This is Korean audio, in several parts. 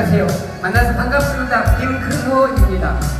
안녕하세요. 만나서 반갑습니다. 김근호입니다.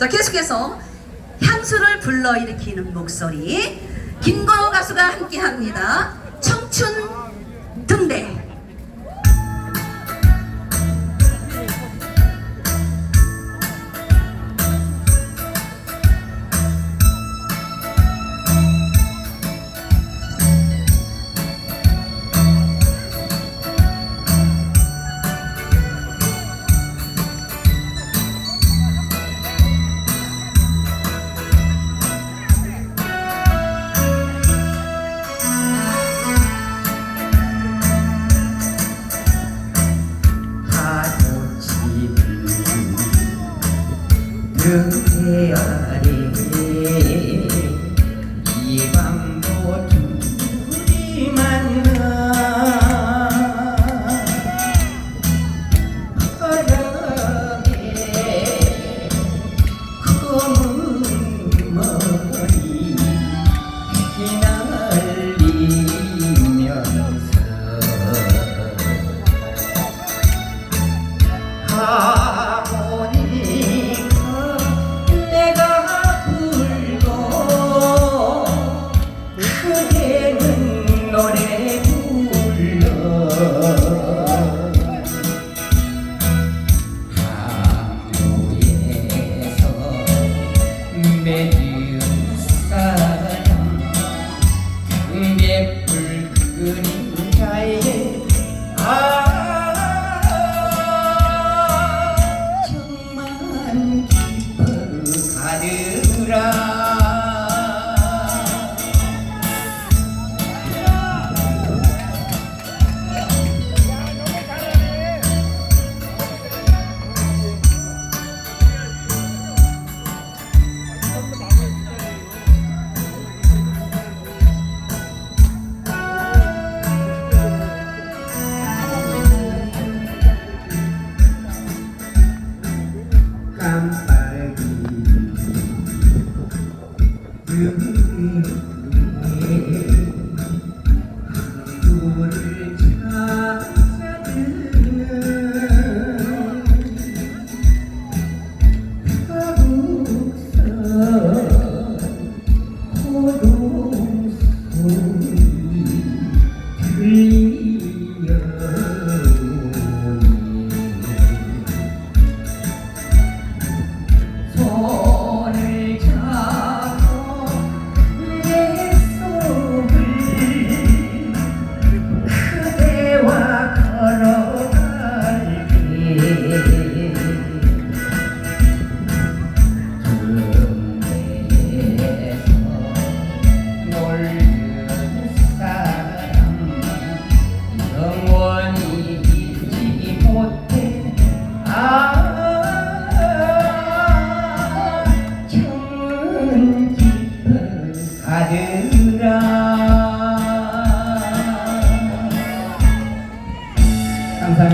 자 계속해서 향수를 불러일으키는 목소리 김건호 가수가 함께합니다. 그대아리 이 밤도 둘이만 가 바람에 검은 머리 휘날리면서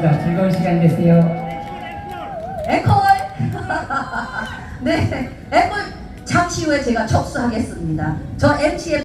감사합니다. 즐거운 시간 되세요. 앵콜! 네, 앵콜 잠시 후에 제가 접수하겠습니다. 저 MC의